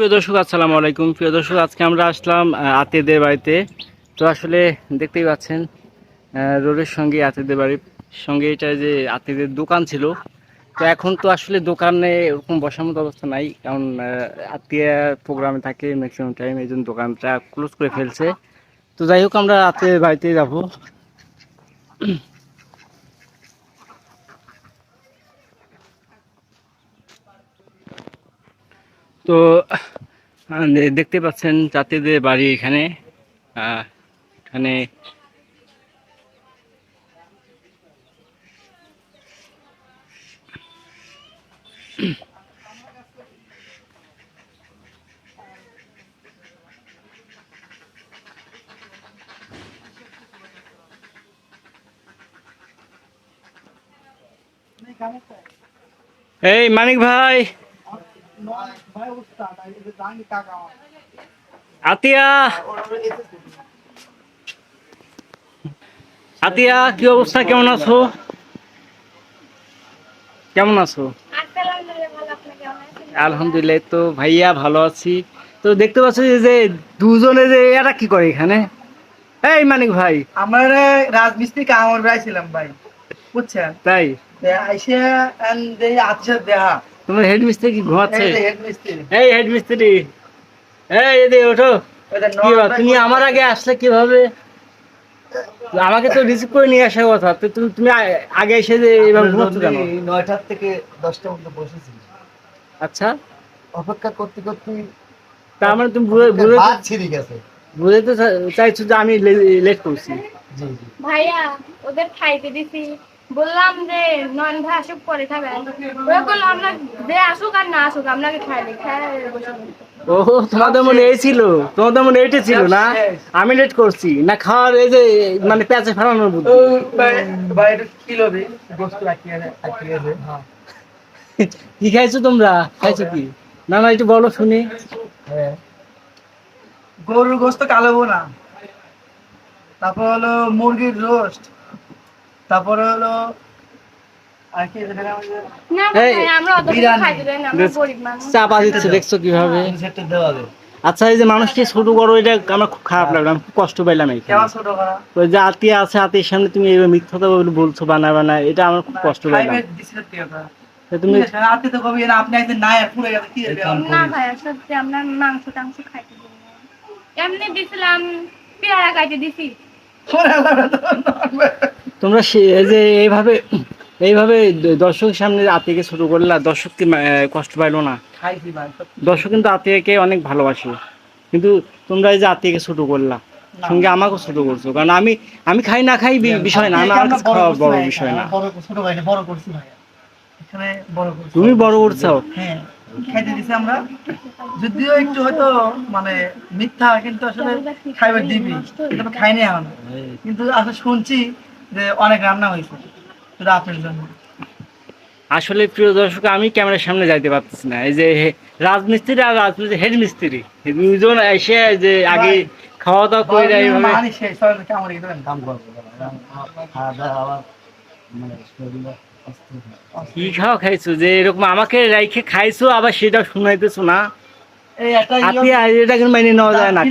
প্রিয় দর্শক আসসালামু আলাইকুম। প্রিয় দর্শক আজকে আমরা আসলাম আহ, আত্মীয়দের বাড়িতে। তো আসলে দেখতেই পাচ্ছেন রোডের সঙ্গে আত্মীয়দের বাড়ির সঙ্গে এটা যে আত্মীয়দের দোকান ছিল তো এখন তো আসলে দোকানে ওরকম বসার মতো অবস্থা নাই কারণ আত্মীয় প্রোগ্রামে থাকে ম্যাক্সিমাম টাইম এই জন্য দোকানটা ক্লোজ করে ফেলছে। তো যাই হোক আমরা আত্মীয়দের বাড়িতে যাব। তো দেখতে পাচ্ছেন যাত্রীদের বাড়ি এখানে। এখানে এই মানিক ভাই আতিয়া! আতিয়া কি অবস্থা? কেমন আছো? কেমন আছো? আলহামদুলিল্লাহ তো ভাইয়া ভালো আছি। তো দেখতে পাচ্ছ যে দুজনে যে এরা কি করে এখানে? এই মানিক ভাই। আমার রাজমিস্ত্রি কামর ভাই ছিলাম ভাই বুঝছেন? তাই? আইসে এই দেহা তোমার হেড মিস্ত্রি কি ঘুমাচ্ছে? এই হেড মিস্ত্রি এই এদিকে ওঠো। তুমি আমার আগে আসলে কীভাবে? আমাকে তো রিসিভ করে নিয়ে আসার কথা। তো তুমি তুমি আগে এসে যে এবার ঘুমাচ্ছ কেন? নয়টার থেকে দশটা পর্যন্ত বসেছি। আচ্ছা। অপেক্ষা করতে করতে তার মানে তুমি বুঝে- বুঝে- ছিঁড়ে গেছে। বুঝাতে চা- চাইছো যে আমি লেট করছি। জি জি। ভাইয়া ওদের খাইতে দিছি। বললাম যে নন ভাই আসুক পরে খাবেন ওরা বলল আমরা যে আসুক আর না আসুক আপনাকে খাইলে খাই। ও তোমাদের মনে এই ছিল? তোমাদের মনে এইটা ছিল না? আমি লেট করছি। না খাওয়ার এই যে মানে পেঁচে ফেলানোর বুদ্ধি। কিলো দে। রাখিয়ে হ্যাঁ। কি খাইছো তোমরা? খাইছো কি? না না একটু বলো শুনি। হ্যাঁ। গরুর গোস্ত কালো না তারপর হলো মুরগির রোস্ট। তারপরে হলো এই, চাপা দিচ্ছে দেখছ কীভাবে? আচ্ছা এই যে মানুষকে ছোট বড় এটা আমার খুব খারাপ লাগল আমি খুব কষ্ট পাইলাম ওই যে আত্মীয় আছে আত্মীয়ের সামনে তুমি এইভাবে বলছো বানা বানা এটা আমার খুব কষ্ট পাইলাম তুমি আপনি তো কবি না আপনি একদিন নাই পুরো গেছে কি না ভাইয়া সত্যি আমরা মাংস টাংস খাইতে এমনি দিছিলাম পেয়ারা খাইতে দিছি। তোমরা যে এইভাবে এইভাবে দ- দর্শকের সামনে আত্মীয়কে ছোট করলা দর্শক কি কষ্ট পাইলো না। দর্শক কিন্তু আত্মীয়কে অনেক ভালোবাসে। কিন্তু তোমরা এই যে আত্মীয়কে ছোট করলা সঙ্গে আমাকেও ছোট করছ। কারণ আমি আমি খাই না খাই বিষয় না। আমার খাওয়া বড় বিষয় না। তুমি বড় করছ? হ্যাঁ। খাইতে দিছি আমরা। যদিও একটু হয়তো মানে মিথ্যা কিন্তু আসলে খাইবার দিবি। কিন্তু খাইনি এখন। কিন্তু আসলে শুনছি যে অনেক রান্না হয়েছে। শুধু আপনার জন্য। আসলে প্রিয় দর্শক আমি ক্যামেরার সামনে যাইতে পারতেছি না। এই যে রাজমিস্ত্রি আর রাজমিস্ত্রি হেড মিস্ত্রি দুজন এসে যে আগে খাওয়া দাওয়া করে দেয় এইভাবে মানি শেষ হয় না, কেমন কি দেবেন? কাম করব আবার মানে শরীরে অস্থির। কি খাওয়া খাইছো? যে এরকম আমাকে রাইখে খাইছো আবার সেটা শুনাইতেছো না। আপনি এটা কিন্তু নেওয়া যায় না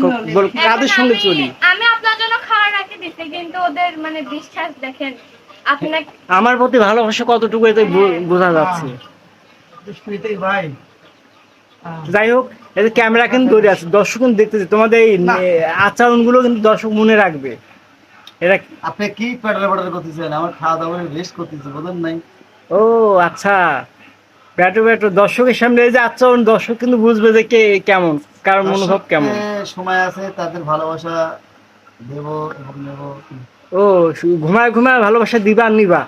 কাদের সঙ্গে চলি? আমি আপনার জন্য খাবার রাখতে দিছি কিন্তু ওদের বিশ্বাস দেখেন আমার প্রতি ভালোবাসা কতটুকু এতে বোঝা যাচ্ছে। ভাই। যাই হোক এই ক্যামেরা কিন্তু ধরে আছে দর্শক কিন্তু দেখতেছে তোমাদের এই না। আচরণগুলো কিন্তু দর্শক মনে রাখবে। এরা আপনি কি প্যাডাল প্যাডাল করতেছেন? আমার খাওয়া দাওয়া রেস্ট করতেছি বোঝেন নাই। ও আচ্ছা। ব্যাটো ব্যাটো দর্শকের সামনে এই যে আচরণ দর্শক কিন্তু বুঝবে যে কে কেমন কার মনোভাব কেমন। সময় আছে তাদের ভালোবাসা দেব এবং নেব। ও ঘুমায় ঘুমায় ভালোবাসা দিবা নিবা।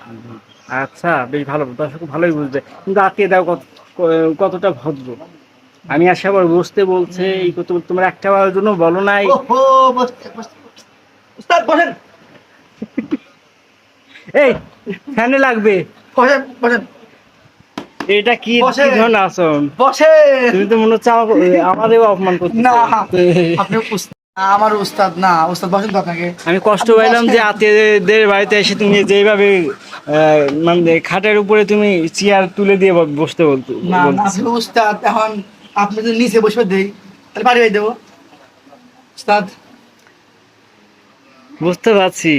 আচ্ছা বেশ ভালো দর্শক ভালোই বুঝবে। কিন্তু আত্মীয় দাও কত কতটা ভদ্র। আমি আশা আবার বুঝতে বলছে এই কত তোমার একটা জন্য বলো নাই। বসতে বসতে বসেন। এই ফ্যানে লাগবে। বসেন বসেন। এটা কি ধরনের আচরণ বসেন। তুমি তো মনে হচ্ছে আমাদেরও অপমান করতে না আপনি আমার উস্তাদ না। উস্তাদ বসেন তো আপনাকে। আমি কষ্ট পাইলাম যে আত্মীয়দের বাড়িতে এসে তুমি যেভাবে মানে খাটের উপরে তুমি চেয়ার তুলে দিয়ে বসতে বলতো না আপনি উস্তাদ এখন আপনি যদি নিচে বসে দেই তাহলে বাড়ি বাড়ি দেবো। উস্তাদ। বুঝতে পারছি।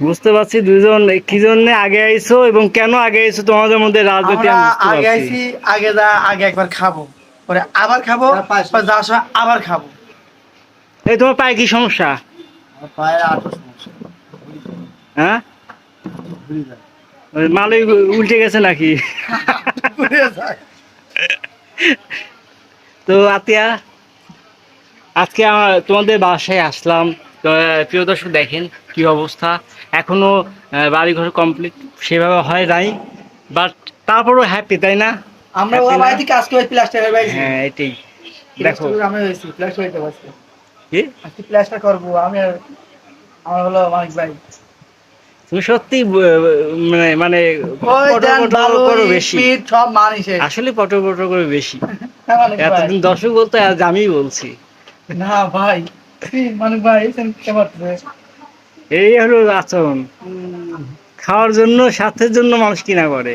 বুঝতে পারছি দুজন কি জন্য আগে আইছো এবং কেন আগে আইছো? তোমাদের মধ্যে রাজনীতি আমরা আমি বুঝতে আগে আইছি আগে যা আগে একবার খাব। পরে আবার খাব পরে যাওয়ার সময় আবার খাব। এই তোমার পায়ে কি সমস্যা? পায়ের সমস্যা হ্যাঁ? মালই উল্টে গেছে নাকি? তো আতিয়া আজকে আমার তোমাদের বাসায় আসলাম। তো প্রিয় দর্শক দেখেন কি অবস্থা। এখনও আহ, বাড়িঘর কমপ্লিট সেভাবে হয় নাই বাট তারপরও হ্যাপি তাই না? আমরা ওরা না? বাড়িতে কাজ করে প্লাস্টার বাইছি হ্যাঁ এটাই। দেখো। আমি হয়েছি? প্লাস্টার হইতে পারছি। কি? আজকে প্লাস্টার করব আমি আমার হলো মানিক ভাই। তুমি সত্যি মানে মানে আসলে পটর পটর করে বেশি। হ্যাঁ, এতদিন দর্শক বলতে আজ আমি বলছি। না ভাই। কি মানিক ভাই কেমন এই হলো আচরণ। খাওয়ার জন্য স্বাস্থ্যের জন্য মানুষ কিনা করে।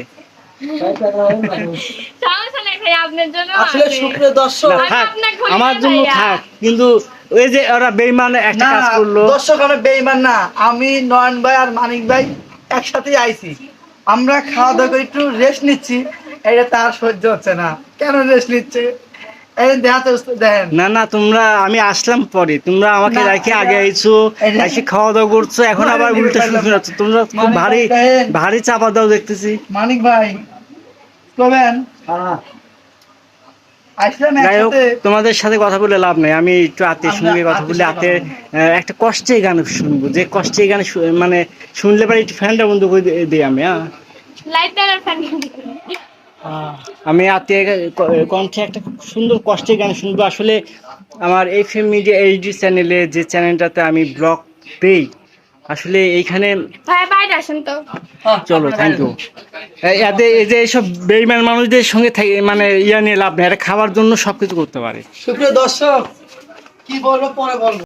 আমার জন্য থাক কিন্তু ওই যে ওরা বেইমান একটা না কাজ করল। দর্শক আমরা বেইমান না। আমি নয়ন ভাই আর মানিক ভাই একসাথেই আইছি। আমরা খাওয়া দাওয়া করে একটু রেস্ট নিচ্ছি। এটা তার সহ্য হচ্ছে না। কেন রেস্ট নিচ্ছে? না না তোমরা আমি আসলাম পরে। তোমরা আমাকে রেখে আগে আইছো এসে খাওয়া দাওয়া করছ এখন আবার উল্টে পারলাম শুনে না। তোমরা খুব ভারী ভারী চাপা দাও দেখতেছি। মানিক ভাই করবেন আসলাম যাই হোক তোমাদের সাথে কথা বলে লাভ নাই। আমি একটু আতের আমরা সঙ্গে কথা বলে আতে আহ, একটা কষ্টের গান শুনব। যে কষ্টের গান মানে শুনলে পারি একটু ফ্যানটা বন্ধ করে দিই আমি হ্যাঁ। লাইট ফ্যান আহ, আমি আত্মীয় কণ্ঠে একটা খুব সুন্দর কষ্টের গান শুনব। আসলে আমার এফ এম মিডিয়া এইচডি চ্যানেলে যে চ্যানেলটাতে আমি ব্লগ পেই আসলে এইখানে তো। চলো থ্যাংক ইউ এদের এই যে এইসব বেইমান মানুষদের সঙ্গে থেকে মানে ইয়া নিয়ে লাভ নেই। এটা খাওয়ার জন্য সব কিছু করতে পারে। সুপ্রিয় দর্শক কি বলব পরে বলব।